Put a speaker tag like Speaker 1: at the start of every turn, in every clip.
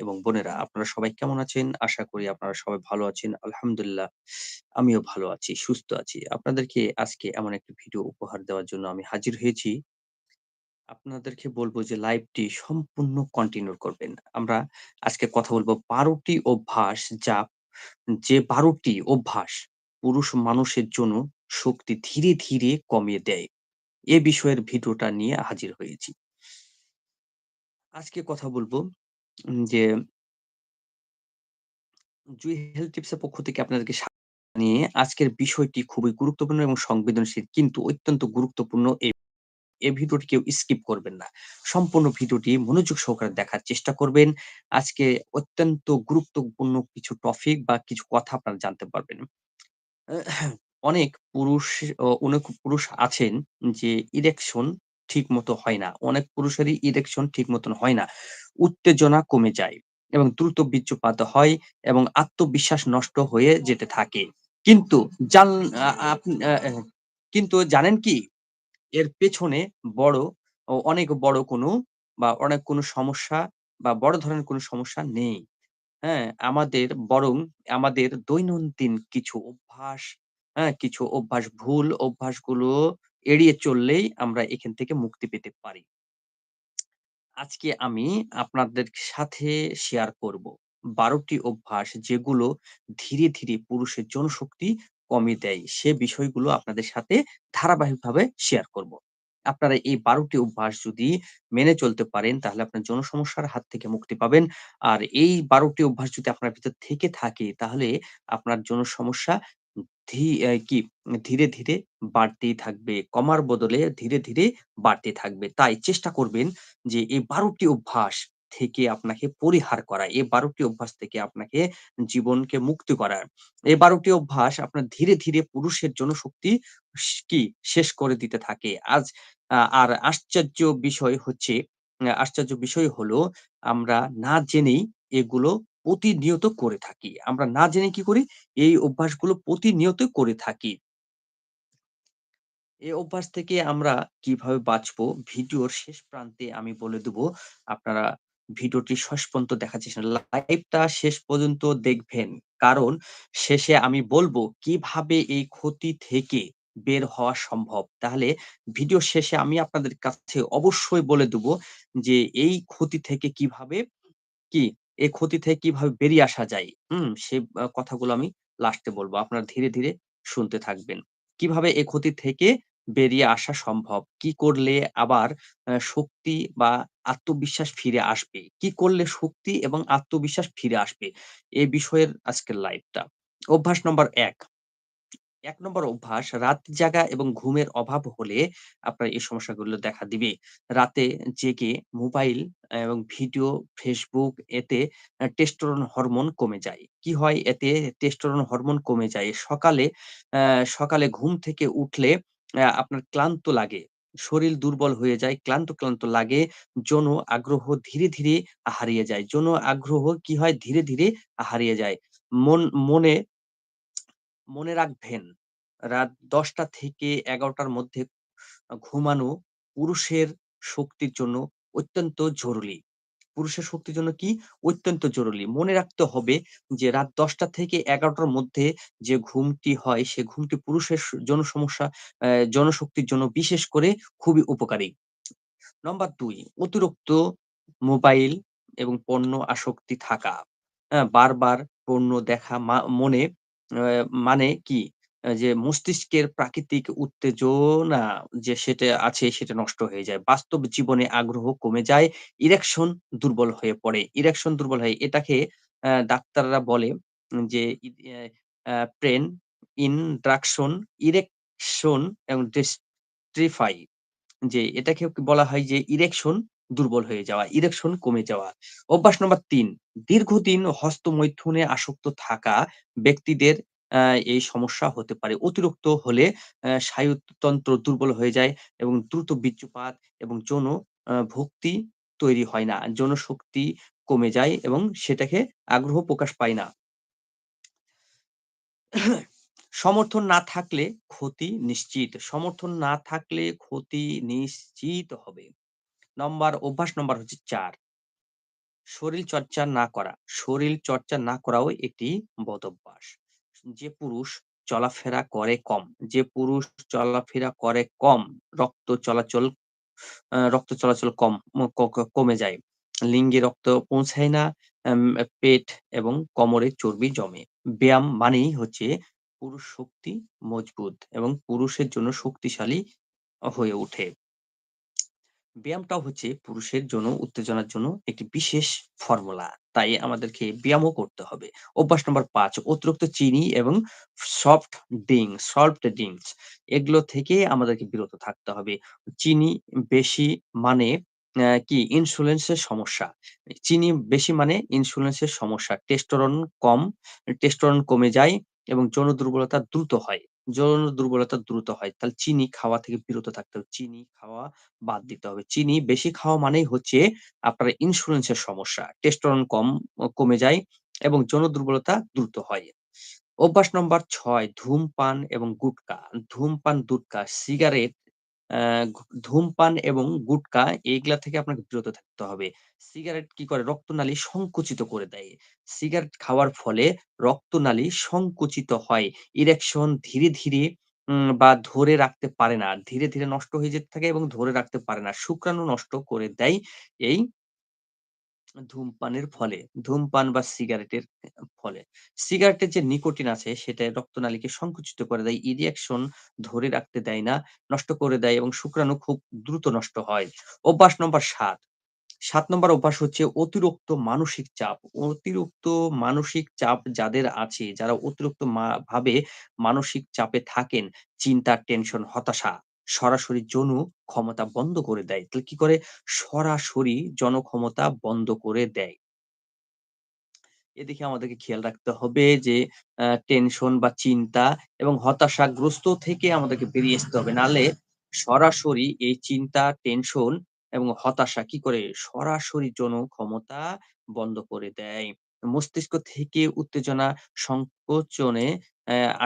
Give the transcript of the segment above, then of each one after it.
Speaker 1: এবং বোনেরা আপনারা সবাই কেমন আছেন? আশা করি আপনারা সবাই ভালো আছেন। আলহামদুলিল্লাহ আমিও ভালো আছি, সুস্থ আছি। আপনাদেরকে আজকে এমন একটি ভিডিও উপহার দেওয়ার জন্য আমি হাজির হয়েছি। আপনাদেরকে বলব যে লাইভটি সম্পূর্ণ কন্টিনিউ করবেন। আমরা আজকে কথা বলব ১২ টি অভ্যাস যা যে ১২ টি অভ্যাস পুরুষ মানুষের জন্য শক্তি ধীরে, ধীরে কমিয়ে দেয়। এ বিষয়ের ভিডিওটা নিয়ে হাজির হয়েছি। আজকে কথা বলব যে জুই হেলথ টিপস এর পক্ষ থেকে আপনাদেরকে জানিয়ে আজকের বিষয়টি খুবই গুরুত্বপূর্ণ এবং সংবেদনশীল কিন্তু অত্যন্ত গুরুত্বপূর্ণ এই এই ভিডিওটি কেউ স্কিপ করবেন না। সম্পূর্ণ ভিডিওটি মনোযোগ সহকারে দেখার চেষ্টা করবেন। আজকে অত্যন্ত গুরুত্বপূর্ণ কিছু টপিক বা কিছু কথা আপনারা জানতে পারবেন। অনেক পুরুষ অনেক পুরুষ আছেন যে ইরেকশন ঠিকমতো হয় না। অনেক পুরুষেরই ইরেকশন ঠিক মতন হয় না। উত্তেজনা কমে যায় এবং দ্রুত বীর্যপাত হয় এবং আত্মবিশ্বাস নষ্ট হয়ে যেতে থাকে। কিন্তু জান কিন্তু জানেন কি? এর পেছনে বড় অনেক বড় কোনো বা অনেক কোনো সমস্যা বা বড় ধরনের কোনো সমস্যা নেই। হ্যাঁ? আমাদের বরং আমাদের দৈনন্দিন কিছু অভ্যাস, হ্যাঁ? কিছু অভ্যাস ভুল অভ্যাসগুলো এড়িয়ে চললেই আমরা এখান থেকে মুক্তি পেতে পারি। আজকে আমি আপনাদের সাথে শেয়ার করব বারোটি অভ্যাস যেগুলো ধীরে, ধীরে পুরুষের জনশক্তি কমিয়ে দেয়। সে বিষয়গুলো আপনাদের সাথে ধারাবাহিকভাবে শেয়ার করব। আপনারা এই বারোটি অভ্যাস যদি মেনে চলতে পারেন তাহলে আপনার জনসমস্যার হাত থেকে মুক্তি পাবেন। আর এই বারোটি অভ্যাস যদি আপনার ভিতর থেকে থাকে তাহলে আপনার যৌন সমস্যা ধি কি ধীরে, ধীরে বাড়তেই থাকবে। কমার বদলে ধীরে, ধীরে বাড়তে থাকবে। তাই চেষ্টা করবেন যে এই ১২ টি অভ্যাস থেকে আপনাকে পরিহার করা। এই ১২ টি অভ্যাস থেকে আপনাকে জীবনকে মুক্তি করার। এই ১২ টি অভ্যাস আপনার ধীরে, ধীরে পুরুষের জনশক্তি স কি শেষ করে দিতে থাকে। আজ আর আশ্চর্য বিষয় হচ্ছে আশ্চর্য বিষয় হলো আমরা না জেনেই এগুলো প্রতিনিয়ত করে থাকি। আমরা না জেনে কি করি? এই অভ্যাসগুলো প্রতিনিয়ত করে থাকি। এই অভ্যাস থেকে আমরা কীভাবে বাঁচবো? ভিডিওর শেষ প্রান্তে আমি বলে দেব। আপনারা ভিডিওটি শেষ পর্যন্ত দেখার চেষ্টা লাইভটা শেষ পর্যন্ত দেখবেন। কারণ শেষে আমি বলব, কীভাবে এই ক্ষতি থেকে বের হওয়া সম্ভব। তাহলে ভিডিও শেষে আমি আপনাদের কাছে অবশ্যই বলে দেব যে, এই ক্ষতি থেকে কীভাবে কি এই ক্ষতি থেকে কীভাবে বেরিয়ে আসা যায়? হুম? সে কথাগুলো আমি লাস্টে বলব আপনারা ধীরে, ধীরে শুনতে থাকবেন। কীভাবে এ ক্ষতি থেকে বেরিয়ে আসা সম্ভব? কি করলে আবার শক্তি বা আত্মবিশ্বাস ফিরে আসবে? কি করলে শক্তি এবং আত্মবিশ্বাস ফিরে আসবে? এ বিষয়ের আজকের লাইভটা। অভ্যাস নম্বর ১ ১ নম্বর অভ্যাস রাত জাগা এবং ঘুমের অভাব হলে আপনার এই সমস্যাগুলো দেখা দিবে। রাতে জেগে মোবাইল এবং ভিডিও, ফেসবুক এতে আ টেস্টোস্টেরন হরমোন কমে যায়। কি হয় এতে? টেস্টোরন হরমোন কমে যায়। সকালে সকালে ঘুম থেকে উঠলে আপনার ক্লান্ত লাগে। শরীর দুর্বল হয়ে যায়, ক্লান্ত, ক্লান্ত লাগে। যৌন আগ্রহ ধীরে, ধীরে হারিয়ে যায়। যৌন আগ্রহ কি হয়? ধীরে, ধীরে হারিয়ে যায়। মন মনে মনে রাখবেন, রাত ১০টা থেকে ১১টার মধ্যে ঘুমানো পুরুষের শক্তির জন্য অত্যন্ত জরুরি। পুরুষের শক্তির জন্য কি? অত্যন্ত জরুরি। মনে রাখতে হবে যে রাত ১০টা থেকে ১১টার মধ্যে যে ঘুমটি হয়, সে ঘুমটি পুরুষের স যৌন সমস্যা জন্য বিশেষ করে খুবই উপকারী। নাম্বার ২ অতিরিক্ত মোবাইল এবং পণ্য আসক্তি থাকা। হ্যাঁ? বারবার পণ্য দেখা মা মনে মানে কি? যে মস্তিষ্কের প্রাকৃতিক উত্তেজনা যে সেটা আছে সেটা নষ্ট হয়ে যায়। বাস্তব জীবনে আগ্রহ কমে যায়, ইরেকশন দুর্বল হয়ে পড়ে। ইরেকশন দুর্বল হয় এটাকে অ্যা ডাক্তাররা বলে যে প্রেন ইনডাকশন ইরেকশন এবং ডিস্ট্রিফাই যে এটাকে বলা হয় যে ইরেকশন দুর্বল হয়ে যাওয়া, ইরেকশন কমে যাওয়া। অভ্যাস নম্বর তিন দীর্ঘদিন হস্তমৈথুনে আসক্ত থাকা ব্যক্তিদের এই সমস্যা হতে পারে। অতিরিক্ত হলে স্নায়ুতন্ত্র দুর্বল হয়ে যায় এবং দ্রুত বীর্যপাত এবং যৌন ভক্তি তৈরি হয় না। যৌন শক্তি কমে যায় এবং সেটাকে আগ্রহ প্রকাশ পায় না। সমর্থন না থাকলে ক্ষতি নিশ্চিত। সমর্থন না থাকলে ক্ষতি নিশ্চিত হবে। নম্বর অভ্যাস নম্বর হচ্ছে চার শরীর চর্চা না করা, শরীর চর্চা না করাও একটি বদঅভ্যাস। যে পুরুষ চলাফেরা করে কম, যে পুরুষ চলাফেরা করে কম, রক্ত চলাচল রক্ত চলাচল কম কমে যায়। লিঙ্গে রক্ত পৌঁছায় না, পেট এবং কোমরে চর্বি জমে। ব্যায়াম মানেই হচ্ছে পুরুষ শক্তি মজবুত এবং পুরুষের জন্য শক্তিশালী হয়ে ওঠে। ব্যায়ামটাও হচ্ছে পুরুষের জন্য উত্তেজনার জন্য একটি বিশেষ ফর্মুলা। তাই আমাদেরকে ব্যায়ামও করতে হবে। অভ্যাস নম্বর ৫ অতিরিক্ত চিনি এবং সফট ড্রিংকস সল্ট ড্রিংকস এগুলো থেকে আমাদেরকে বিরত থাকতে হবে। চিনি বেশি মানে কি ইনসুলেন্স এর সমস্যা। চিনি বেশি মানে ইনসুলেন্স এর সমস্যা। টেস্টোরন কম, টেস্টোরন কমে যায় এবং যৌন দুর্বলতা দ্রুত হয়। যৌন দুর্বলতা দ্রুত হয়। তাহলে চিনি খাওয়া থেকে বিরত থাকতে হবে। চিনি খাওয়া বাদ দিতে হবে। চিনি বেশি খাওয়া মানেই হচ্ছে আপনার ইনসুরেন্স এর সমস্যা। টেস্টোরন কম কমে যায় এবং যৌন দুর্বলতা দ্রুত হয়। অভ্যাস নম্বর ছয় ধূমপান এবং গুটকা। ধূমপান, গুটকা, সিগারেট, ঘু ধূমপান এবং গুটকা এইগুলা থেকে আপনাকে বিরত থাকতে হবে। সিগারেট কি করে? রক্তনালী সংকুচিত করে দেয়। সিগারেট খাওয়ার ফলে রক্তনালী সংকুচিত হয়। ইরেকশন ধীরে, ধীরে উম বা ধরে রাখতে পারে না। ধীরে, ধীরে নষ্ট হয়ে যেতে থাকে এবং ধরে রাখতে পারে না। শুক্রাণু নষ্ট করে দেয় এই ধূমপানের ফলে, ধূমপান বা সিগারেটের ফলে। সিগারেটের যে নিকোটিন আছে সেটা রক্তনালীকে সংকুচিত করে দেয়। ইরেকশন ধরে রাখতে দেয় না, নষ্ট করে দেয় এবং শুক্রাণু খুব দ্রুত নষ্ট হয়। অভ্যাস নম্বর ৭ ৭ নম্বর অভ্যাস হচ্ছে অতিরিক্ত মানসিক চাপ। অতিরিক্ত মানসিক চাপ যাদের আছে, যারা অতিরিক্ত ভাবে মানসিক চাপে থাকেন, চিন্তা, টেনশন, হতাশা সরাসরি যৌন ক্ষমতা বন্ধ করে দেয়। তাহলে কি করে? সরাসরি জনক্ষমতা বন্ধ করে দেয়। এদিকে আমাদেরকে খেয়াল রাখতে হবে যে টেনশন বা চিন্তা এবং হতাশাগ্রস্ত থেকে আমাদেরকে বেরিয়ে আসতে হবে। নাহলে সরাসরি এই চিন্তা, টেনশন এবং হতাশা কি করে? সরাসরি যৌন ক্ষমতা বন্ধ করে দেয়। মস্তিষ্ক থেকে উত্তেজনা সংকোচনে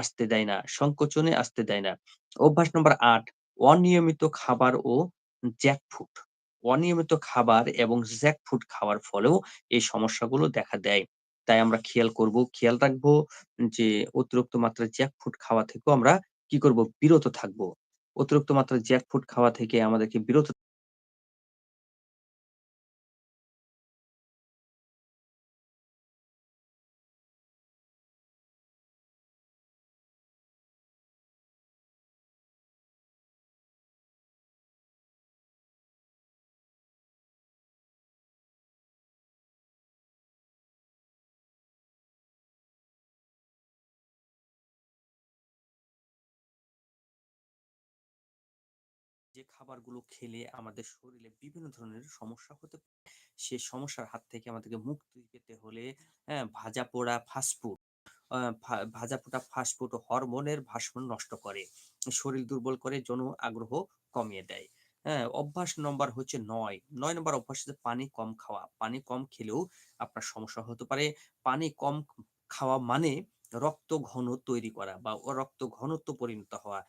Speaker 1: আসতে দেয় না সংকোচনে আসতে দেয় না। অভ্যাস নম্বর আট অনিয়মিত খাবার ও জ্যাক ফুড। অনিয়মিত খাবার এবং জ্যাক ফুড খাওয়ার ফলেও এই সমস্যাগুলো দেখা দেয়। তাই আমরা খেয়াল করব, খেয়াল রাখব যে অতিরিক্ত মাত্রায় ফুড খাওয়া থেকেও আমরা কি করব? বিরত থাকব। অতিরিক্ত মাত্রায় জ্যাক ফুড খাওয়া থেকে আমাদেরকে বিরত যে খাবারগুলো খেলে আমাদের শরীরে বিভিন্ন ধরনের সমস্যা হতে পারে, সে সমস্যার হাত থেকে আমাদেরকে মুক্তি পেতে হলে হ্যাঁ, ভাজাপোড়া ফাস্টফুড আ ভা ভাজাপোড়া ফাস্টফুড হরমোনের ভারসাম্য নষ্ট করে। শরীর দুর্বল করে, যৌন আগ্রহ কমিয়ে দেয়। হ্যাঁ? অভ্যাস নম্বর হচ্ছে ৯, ৯ নম্বর অভ্যাস হচ্ছে পানি কম খাওয়া। পানি কম খেলেও আপনার সমস্যা হতে পারে। পানি কম খাওয়া মানে রক্ত ঘন তৈরি করা বা রক্ত ঘনত্ব পরিণত হওয়া।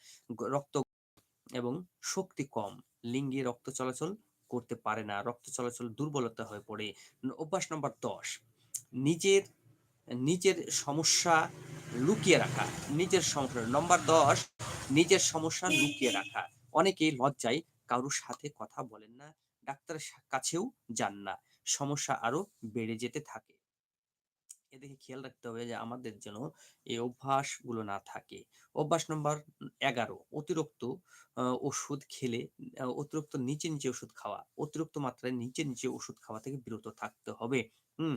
Speaker 1: রক্ত এবং শক্তি কম। লিঙ্গে রক্ত চলাচল করতে পারে না। রক্ত চলাচল দুর্বলতা হয়ে পড়ে। অভ্যাস নম্বর ১০ নিজের নিজের সমস্যা লুকিয়ে রাখা। নিজের সমস্যা, নম্বর ১০ নিজের সমস্যা লুকিয়ে রাখা। অনেকেই লজ্জায় কারও সাথে কথা বলেন না। ডাক্তারের কাছেও যান না। সমস্যা আরও বেড়ে যেতে থাকে। এদিকে খেয়াল রাখতে হবে যে আমাদের যেন এই অভ্যাসগুলো না থাকে। অভ্যাস নম্বর ১১ অতিরিক্ত ওষুধ খেলে অতিরিক্ত নিচে, নিচে ওষুধ খাওয়া। অতিরিক্ত মাত্রায় নিচে, নিচে ওষুধ খাওয়া থেকে বিরত থাকতে হবে। হুম?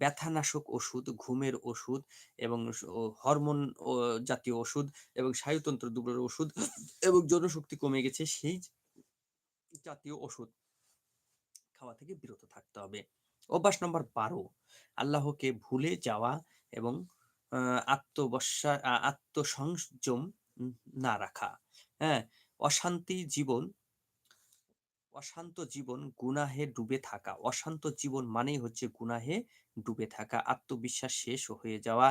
Speaker 1: ব্যথানাশক ওষুধ, ঘুমের ওষুধ এবং হরমোন জাতীয় ওষুধ এবং স্নায়ুতন্ত্র দুর্বলের ওষুধ এবং যৌনশক্তি কমে গেছে সেই জাতীয় ওষুধ খাওয়া থেকে বিরত থাকতে হবে। অভ্যাস নম্বর ১২ আল্লাহকে ভুলে যাওয়া এবং আ আত্মবশ্যা আত্মসংযম না রাখা। হ্যাঁ? অশান্তি জীবন অশান্ত জীবন গুনাহে ডুবে থাকা। অশান্ত জীবন মানেই হচ্ছে গুনাহে ডুবে থাকা। আত্মবিশ্বাস শেষ হয়ে যাওয়া,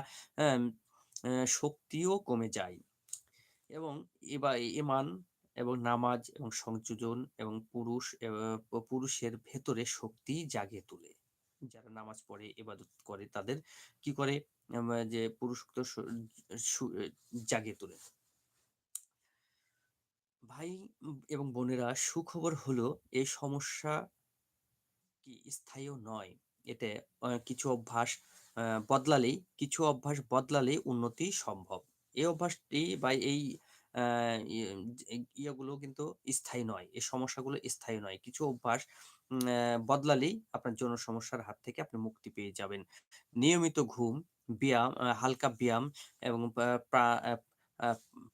Speaker 1: শক্তিও কমে যায় এবং এবা ঈমান এবং নামাজ এবং সংযোজন এবং পুরুষ পুরুষের ভেতরে শক্তি জাগিয়ে তোলে। যারা নামাজ পড়ে, ইবাদত করে, তাদের কি করে যে পুরুষোক্ত জাগিয়ে তোলে। ভাই এবং বোনেরা, সুখবর হলো, এই সমস্যা কি স্থায়ীও নয়। এতে কিছু অভ্যাস বদলালেই, কিছু অভ্যাস বদলালেই উন্নতি সম্ভব। এই অভ্যাসটি বা এই ইয়েগুলো কিন্তু স্থায়ী নয়। এই সমস্যাগুলো স্থায়ী নয়। কিছু অভ্যাস বদলালেই আপনার যৌন সমস্যার হাত থেকে আপনি মুক্তি পেয়ে যাবেন। নিয়মিত ঘুম, ব্যায়াম, হালকা ব্যায়াম এবং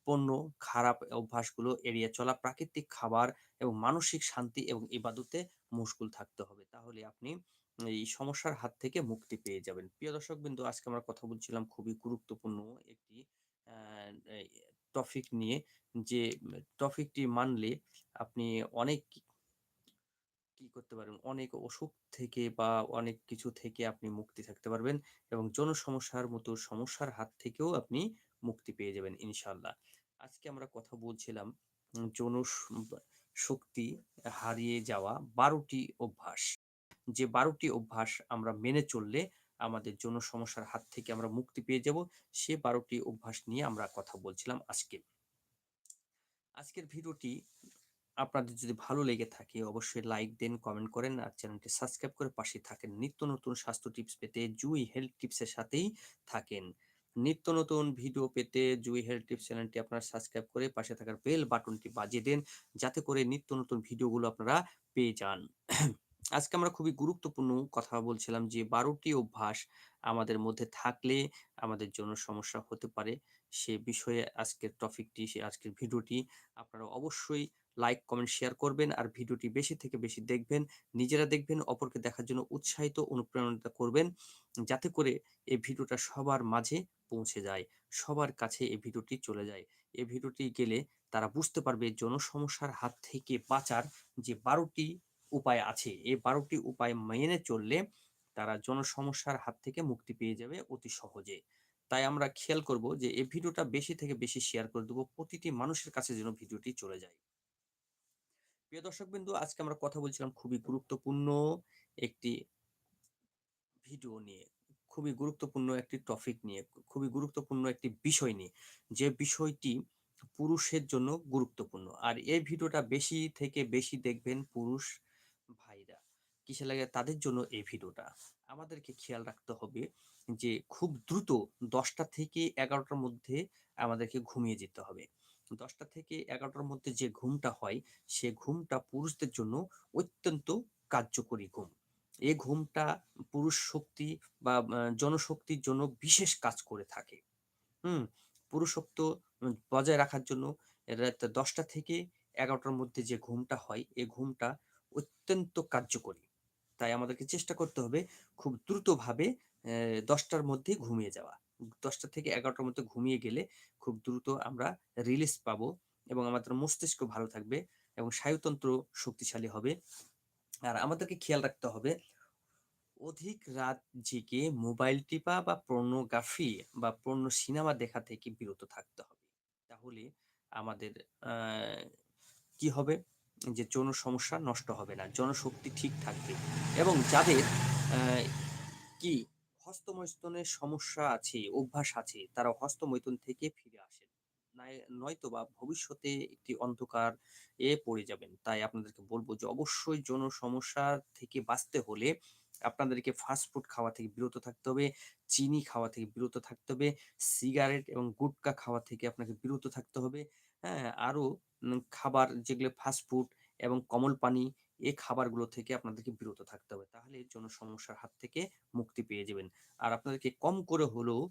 Speaker 1: পণ্য খারাপ অভ্যাসগুলো এড়িয়ে চলা, প্রাকৃতিক খাবার এবং মানসিক শান্তি এবং ইবাদতে মশগুল থাকতে হবে। তাহলে আপনি এই সমস্যার হাত থেকে মুক্তি পেয়ে যাবেন। প্রিয় দর্শকবৃন্দ আজকে আমরা কথা বলছিলাম খুবই গুরুত্বপূর্ণ একটি টপিক নিয়ে যে টপিকটি মানলে আপনি অনেক কি করতে পারবেন? অনেক অসুখ থেকে বা অনেক কিছু থেকে আপনি মুক্তি থাকতে পারবেন এবং যৌন সমস্যার মতো সমস্যার হাত থেকেও আপনি মুক্তি পেয়ে যাবেন ইনশাআল্লাহ। আজকে আমরা কথা বলছিলাম যৌন শক্তি হারিয়ে যাওয়া বারোটি অভ্যাস। যে বারোটি অভ্যাস আমরা মেনে চললে আমাদের যৌন সমস্যার হাত থেকে আমরা মুক্তি পেয়ে যাব। সে বারোটি অভ্যাস নিয়ে আমরা কথা বলছিলাম আজকে। আজকের ভিডিওটি আপনাদের যদি ভালো লেগে থাকে অবশ্যই লাইক দেন, কমেন্ট করেন আর চ্যানেলটি সাবস্ক্রাইব করে পাশে থাকেন। নিত্য নতুন স্বাস্থ্য টিপস পেতে জুই হেলথ টিপস এর সাথেই থাকেন। নিত্য নতুন ভিডিও পেতে জুই হেলথ টিপস চ্যানেলটি আপনারা সাবস্ক্রাইব করে পাশে থাকার বেল বাটনটি বাজিয়ে দেন। যাতে করে নিত্য নতুন ভিডিওগুলো আপনারা পেয়ে যান। আজকে আমরা খুবই গুরুত্বপূর্ণ কথা বলছিলাম যে বারোটি অভ্যাস আমাদের মধ্যে থাকলে আমাদের যৌন সমস্যা হতে পারে। সে বিষয়ে আজকের টপিকটি সে আজকের ভিডিওটি আপনারা অবশ্যই লাইক, কমেন্ট, শেয়ার করবেন আর ভিডিওটি বেশি থেকে বেশি দেখবেন। নিজেরা দেখবেন, অপরকে দেখার জন্য উৎসাহিত অনুপ্রেরণা করবেন। যাতে করে এই ভিডিওটা সবার মাঝে পৌঁছে যায়। সবার কাছে এই ভিডিওটি চলে যায়। এই ভিডিওটি গেলে তারা বুঝতে পারবে জনসমস্যার হাত থেকে বাঁচার যে ১২ টি উপায় আছে। এই বারোটি উপায় মেনে চললে তারা জনসমস্যার হাত থেকে মুক্তি পেয়ে যাবে অতি সহজে। তাই আমরা খেয়াল করব যে এই ভিডিওটা বেশি থেকে বেশি শেয়ার করে দেবো প্রতিটি মানুষের কাছে যেন ভিডিওটি চলে যায়। প্রিয় দর্শক বিন্দু আজকে আমরা কথা বলছিলাম খুবই গুরুত্বপূর্ণ একটি ভিডিও নিয়ে। খুবই গুরুত্বপূর্ণ একটি টপিক নিয়ে, খুবই গুরুত্বপূর্ণ একটি বিষয় নিয়ে। যে বিষয়টি পুরুষের জন্য গুরুত্বপূর্ণ। আর এই ভিডিওটা বেশি থেকে বেশি দেখবেন পুরুষ। কিসে লাগে? তাদের জন্য এই ভিডিওটা। আমাদেরকে খেয়াল রাখতে হবে যে খুব দ্রুত দশটা থেকে এগারোটার মধ্যে আমাদেরকে ঘুমিয়ে যেতে হবে। দশটা থেকে এগারোটার মধ্যে যে ঘুমটা হয়, সে ঘুমটা পুরুষদের জন্য অত্যন্ত কার্যকরী ঘুম। এ ঘুমটা পুরুষ শক্তি বা জনশক্তির জন্য বিশেষ কাজ করে থাকে। হুম? পুরুষত্ব বজায় রাখার জন্য দশটা থেকে এগারোটার মধ্যে যে ঘুমটা হয়, এ ঘুমটা অত্যন্ত কার্যকরী। তাই আমাদেরকে চেষ্টা করতে হবে খুব দ্রুতভাবে দশটার মধ্যে ঘুমিয়ে যাওয়া। দশটা থেকে এগারোটার মধ্যে ঘুমিয়ে গেলে খুব দ্রুত আমরা রিলিজ পাবো এবং আমাদের মস্তিষ্ক ভালো থাকবে এবং স্নায়ুতন্ত্র শক্তিশালী হবে। আর আমাদেরকে খেয়াল রাখতে হবে, অধিক রাত জেগে মোবাইল টিপা বা পর্নোগ্রাফি বা পর্নো সিনেমা দেখা থেকে বিরত থাকতে হবে। তাহলে আমাদের কি হবে? যে যৌন সমস্যা নষ্ট হবে না। জনশক্তি ঠিক থাকবে এবং যাদের কি হস্তমৈথুনের সমস্যা আছে, অভ্যাস আছে, তারা হস্তমৈথুন থেকে ফিরে আসেন। নাই নয়তোবা ভবিষ্যতে একটি অন্ধকার এ পড়ে যাবেন। তাই আপনাদেরকে বলব যে অবশ্যই যৌন সমস্যা থেকে বাঁচতে হলে আপনাদেরকে ফাস্ট ফুড খাওয়া থেকে বিরত থাকতে হবে, চিনি খাওয়া থেকে বিরত থাকতে হবে, সিগারেট এবং গুটকা খাওয়া থেকে আপনাকে বিরত থাকতে হবে। হ্যাঁ? আরও উম খাবার যেগুলো ফাস্ট ফুড এবং কমল পানি এ খাবারগুলো থেকে আপনাদেরকে বিরত থাকতে হবে। তাহলে যৌন সমস্যার হাত থেকে মুক্তি পেয়ে যাবেন। আর আপনাদেরকে কম করে হলেও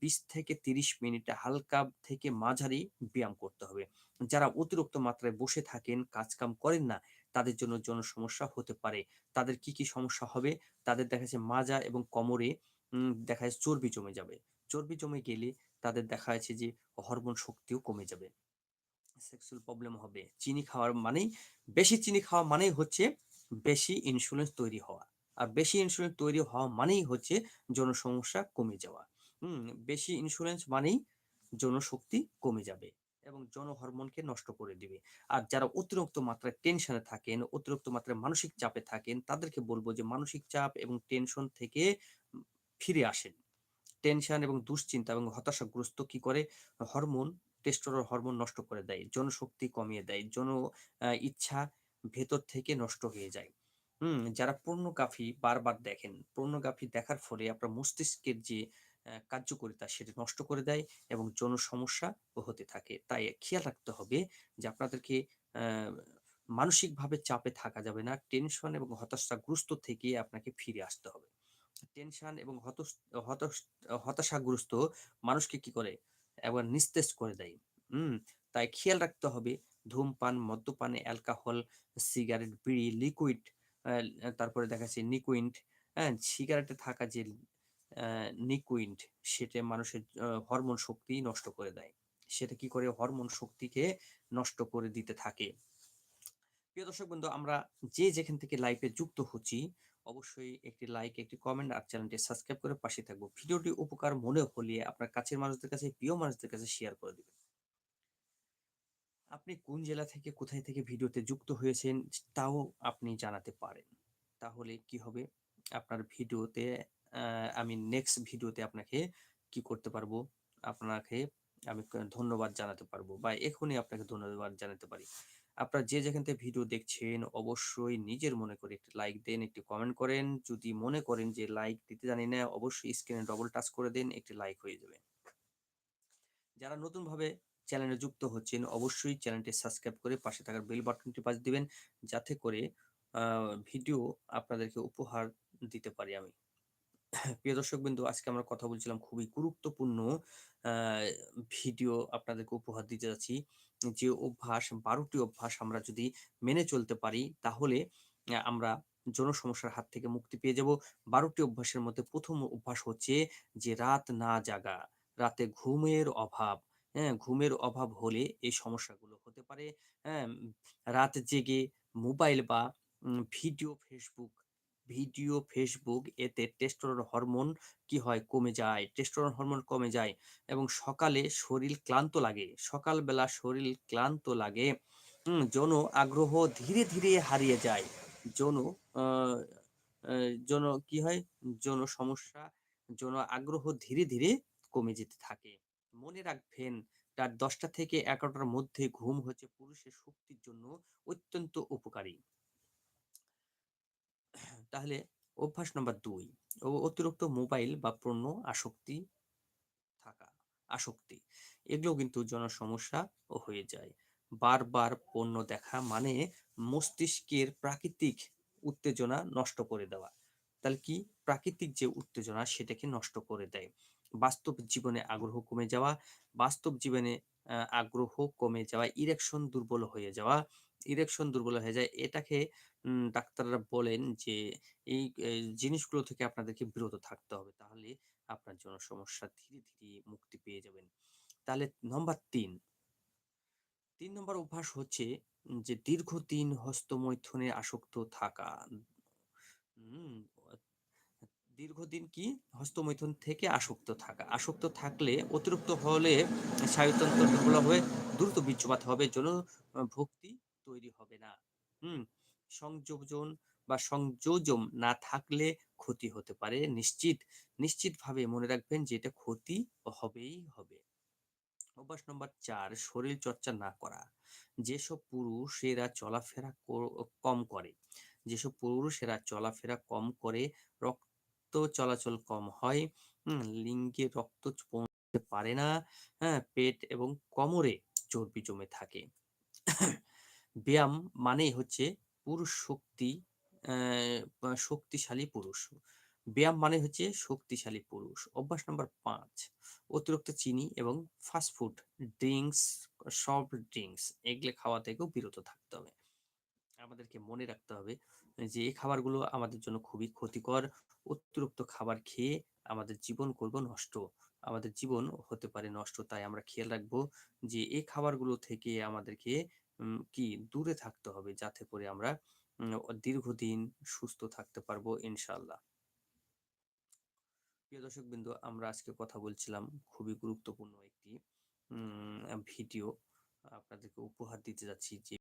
Speaker 1: বিশ থেকে ৩০ মিনিট হালকা থেকে মাঝারি ব্যায়াম করতে হবে। যারা অতিরিক্ত মাত্রায় বসে থাকেন, কাজকাম করেন না, তাদের জন্য যৌন সমস্যা হতে পারে। তাদের কি, কি সমস্যা হবে? তাদের দেখা যাচ্ছে মাজা এবং কোমরে উম দেখা যাচ্ছে চর্বি জমে যাবে। চর্বি জমে গেলে তাদের দেখা যাচ্ছে যে হরমোন শক্তিও কমে যাবে। সেক্সুয়াল প্রবলেম হবে। চিনি খাওয়ার মানেই বেশি চিনি খাওয়া মানেই হচ্ছে বেশি ইনসুলিন তৈরি হওয়া। আর বেশি ইনসুলিন তৈরি হওয়া মানেই হচ্ছে যৌন সমস্যা কমে যাওয়া। হুম? বেশি ইনসুরেন্স মানেই যৌন শক্তি কমে যাবে এবং যৌন হরমোনকে নষ্ট করে দিবে। আর যারা অতিরিক্ত মাত্রায় টেনশনে থাকেন, অতিরিক্ত মাত্রায় মানসিক চাপে থাকেন, তাদেরকে বলব যে মানসিক চাপ এবং টেনশন থেকে ফিরে আসেন। টেনশন এবং দুশ্চিন্তা এবং হতাশাগ্রস্ত কি করে? হরমোন, টেস্টোরেরন হরমোন নষ্ট করে দেয়। যৌনশক্তি কমিয়ে দেয়। আ ইচ্ছা ভেতর থেকে নষ্ট হয়ে যায়। হুম? যারা পর্নোগ্রাফি বারবার দেখেন, পর্নোগ্রাফি দেখার ফলে আপনার মস্তিষ্কের যে কার্যকরিতা সেটা নষ্ট করে দেয় এবং যৌন সমস্যা হতে থাকে। তাই খেয়াল রাখতে হবে যে আপনাদেরকে মানসিকভাবে চাপে থাকা যাবে না। টেনশন এবং হতাশাগ্রস্ত থেকে আপনাকে ফিরে আসতে হবে। টেনশন এবং হতাশাগ্রস্ত মানুষকে কি করে? একবার নিস্তেজ করে দেয়। হুম? তাই খেয়াল রাখতে হবে ধূমপান, মদ্যপান, অ্যালকোহল, সিগারেট, বিড়ি, লিকুইড তারপরে দেখা যাচ্ছে নিকোইন্ট, হ্যাঁ? সিগারেটে থাকা যে নিকোইন্ট সেটা মানুষের হরমোন শক্তি নষ্ট করে দেয়। সেটা কি করে? হরমোন শক্তিকে নষ্ট করে দিতে থাকে। প্রিয় দর্শক বন্ধু আমরা যে যেখান থেকে লাইভে যুক্ত হচ্ছি, অবশ্যই একটি লাইক, একটি কমেন্ট আর চ্যানেলটি সাবস্ক্রাইব করে পাশে থাকব। ভিডিওটি উপকার মনে হলে আপনার কাছের মানুষদের কাছে, প্রিয় মানুষদের কাছে শেয়ার করে দিবেন। আপনি কোন জেলা থেকে, কোথায় থেকে ভিডিওতে যুক্ত হয়েছেন তাও আপনি জানাতে পারেন। তাহলে কি হবে? আপনার ভিডিওতে আমি নেক্সট ভিডিওতে আপনাকে কি করতে পারব? আপনাকে আমি ধন্যবাদ জানাতে পারব বা এখনই আপনাকে ধন্যবাদ জানাতে পারি। আপনারা যে যেখান থেকে ভিডিও দেখছেন অবশ্যই নিজের মনে করে একটি লাইক দেন, একটি কমেন্ট করেন। যদি মনে করেন যে লাইক দিতে জানি না, অবশ্যই স্ক্রিনে ডবল টাচ করে দেন, একটি লাইক হয়ে যাবে। যারা নতুনভাবে চ্যানেলে যুক্ত হচ্ছেন, অবশ্যই চ্যানেলটি সাবস্ক্রাইব করে পাশে থাকার বেল বাটনটি বাজিয়ে দিবেন, যাতে করে ভিডিও আপনাদেরকে উপহার দিতে পারি আমি। প্রিয় দর্শকবৃন্দ, আজকে আমরা কথা বলছিলাম খুবই গুরুত্বপূর্ণ ভিডিও আপনাদেরকে উপহার দিতে যাচ্ছি। যে অভ্যাস বারোটি অভ্যাস আমরা যদি মেনে চলতে পারি, তাহলে আমরা যৌন সমস্যার হাত থেকে মুক্তি পেয়ে যাব। বারোটি অভ্যাসের মধ্যে প্রথম অভ্যাস হচ্ছে যে রাত না জাগা, রাতে ঘুমের অভাব, হ্যাঁ? ঘুমের অভাব হলে এই সমস্যাগুলো হতে পারে, হ্যাঁ? রাত জেগে মোবাইল বা ভিডিও Facebook ভিডিও ফেসবুক এতে টেস্টোরেরন হরমোন কি হয়? কমে যায়। টেস্টোরেরন হরমোন কমে যায় এবং সকালে শরীর ক্লান্ত লাগে। সকালবেলা শরীর ক্লান্ত লাগে। যৌন আগ্রহ ধীরে, ধীরে হারিয়ে যায়। যৌন যৌন কি হয়? যৌন সমস্যা, যৌন আগ্রহ ধীরে, ধীরে কমে যেতে থাকে। মনে রাখবেন রাত ১০টা থেকে ১১টার মধ্যে ঘুম হচ্ছে পুরুষের শক্তির জন্য অত্যন্ত উপকারী। তাহলে অভ্যাস নাম্বার ২ অ অতিরিক্ত মোবাইল বা পণ্য আসক্তি থাকা, আসক্তি। এগুলোও কিন্তু যৌন সমস্যা ও হয়ে যায়। বারবার পণ্য দেখা মানে মস্তিষ্কের প্রাকৃতিক উত্তেজনা নষ্ট করে দেওয়া। তাহলে কি? প্রাকৃতিক যে উত্তেজনা সেটাকে নষ্ট করে দেয়। বাস্তব জীবনে আগ্রহ কমে যাওয়া, বাস্তব জীবনে আগ্রহ কমে যাওয়া, ইরেকশন দুর্বল হয়ে যাওয়া, ইরেকশন দুর্বল হয়ে যায়। এটাকে ডাক্তাররা বলেন যে এই জিনিসগুলো থেকে আপনাদেরকে বিরত থাকতে হবে। তাহলে আপনার যৌন সমস্যা ধীরে, ধীরে মুক্তি পেয়ে যাবেন। তাহলে নম্বর ৩ ৩ নম্বর অভ্যাস হচ্ছে যে দীর্ঘদিন হস্তমৈথুনে আসক্ত থাকা। দীর্ঘদিন কি? হস্তমৈথুন থেকে আসক্ত থাকা। আসক্ত থাকলে অতিরিক্ত হলে স্নায়ুতন্ত্র দুর্বল হয়ে দ্রুত বীর্যপাত হবে, আ ভোক্তি তৈরি হবে না। হুম? সংযোজন বা সংযোজন না থাকলে ক্ষতি হতে পারে নিশ্চিত। নিশ্চিতভাবে মনে রাখবেন যে এটা ক্ষতি হবেই হবে। অভ্যাস নম্বর ৪ শরীরচর্চা না করা। যেসব পুরুষেরা চলাফেরা কম করে, যেসব পুরুষ পুরুষেরা চলাফেরা কম করে, রক্ত চলাচল কম হয়? লিঙ্গে রক্ত পৌঁছতে পারে না, হ্যাঁ? পেট এবং কোমরে চর্বি জমে থাকে। ব্যায়াম মানেই হচ্ছে পুরুষ শক্তি শক্তিশালী পুরুষ। ব্যায়াম মানে হচ্ছে শক্তিশালী পুরুষ। অভ্যাস নম্বর পাঁচ অতিরিক্ত চিনি এবং fast food, drinks, soft drinks এগুলো খাওয়া থেকেও বিরত থাকতে হবে। আমাদেরকে মনে রাখতে হবে যে এই খাবারগুলো আমাদের জন্য খুবই ক্ষতিকর। অতিরিক্ত খাবার খেয়ে আমাদের জীবন করব নষ্ট। আমাদের জীবন হতে পারে নষ্ট। তাই আমরা খেয়াল রাখব যে এই খাবারগুলো থেকে আমাদেরকে কি দূরে থাকতে হবে যাতে করে আমরা দীর্ঘদিন সুস্থ থাকতে পারব ইনশাল্লাহ প্রিয় দর্শক বিন্দু, আমরা আজকে কথা বলছিলাম খুবই গুরুত্বপূর্ণ একটি ভিডিও। আপনাদেরকে উপহার দিতে যাচ্ছি যে